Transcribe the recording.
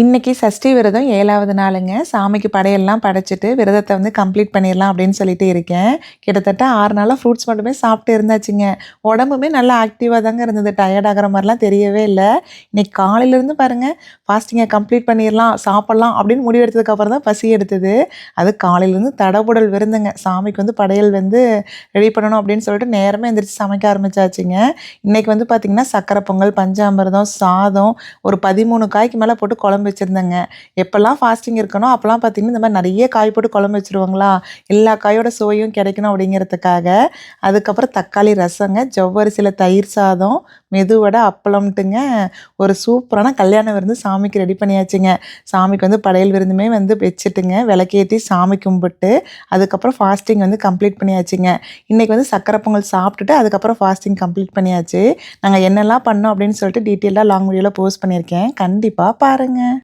இன்னைக்கு சஷ்டி விரதம் ஏழாவது நாளுங்க. சாமிக்கு படையெல்லாம் படைச்சிட்டு விரதத்தை வந்து கம்ப்ளீட் பண்ணிடலாம் அப்படின்னு சொல்லிட்டு இருக்கேன். கிட்டத்தட்ட ஆறு நாளாக ஃப்ரூட்ஸ் மட்டுமே சாப்பிட்டு இருந்தாச்சுங்க. உடம்புமே நல்லா ஆக்டிவாக தாங்க இருந்தது. டயர்ட் ஆகிற மாதிரிலாம் தெரியவே இல்லை. இன்றைக்கி காலையிலேருந்து பாருங்கள் ஃபாஸ்டிங்கை கம்ப்ளீட் பண்ணிடலாம் சாப்பிட்லாம் அப்படின்னு முடிவெடுத்ததுக்கப்புறம் தான் பசி எடுத்தது. அது காலையிலேருந்து தடபுடல் விருந்துங்க. சாமிக்கு வந்து படையல் வந்து ரெடி பண்ணணும் அப்படின்னு சொல்லிட்டு நேரமே எந்திரிச்சு சமைக்க ஆரம்பிச்சாச்சுங்க. இன்றைக்கி வந்து பார்த்திங்கன்னா சக்கரை பொங்கல் பஞ்சாமிரதம் சாதம் ஒரு பதிமூணு காய்க்கு மேலே போட்டு குழம்பு வச்சுருந்தேங்க. எப்போல்லாம் ஃபாஸ்டிங் இருக்கணும் அப்போல்லாம் பார்த்தீங்கன்னா இந்த மாதிரி நிறைய காய் போட்டு குழம்பு வச்சுருவாங்களா? எல்லா காயோட சுவையும் கிடைக்கணும் அப்படிங்கிறதுக்காக. அதுக்கப்புறம் தக்காளி ரசங்க ஜவ்வரிசியில் தயிர் சாதம் மெதுவடை அப்பளம்ட்டுங்க. ஒரு சூப்பரான கல்யாண விருந்து சாமிக்கு ரெடி பண்ணியாச்சுங்க. சாமிக்கு வந்து படையல் விருந்துமே வந்து வச்சுட்டுங்க. விளக்கேற்றி சாமி கும்பிட்டு அதுக்கப்புறம் ஃபாஸ்டிங் வந்து கம்ப்ளீட் பண்ணியாச்சுங்க. இன்றைக்கி வந்து சக்கரை பொங்கல் சாப்பிட்டுட்டு அதுக்கப்புறம் ஃபாஸ்டிங் கம்ப்ளீட் பண்ணியாச்சு. நாங்கள் என்னெல்லாம் பண்ணோம் அப்படின்னு சொல்லிட்டு டீட்டெயிலாக லாங் வீடியோவில் போஸ்ட் பண்ணியிருக்கேன். கண்டிப்பாக பாருங்கள்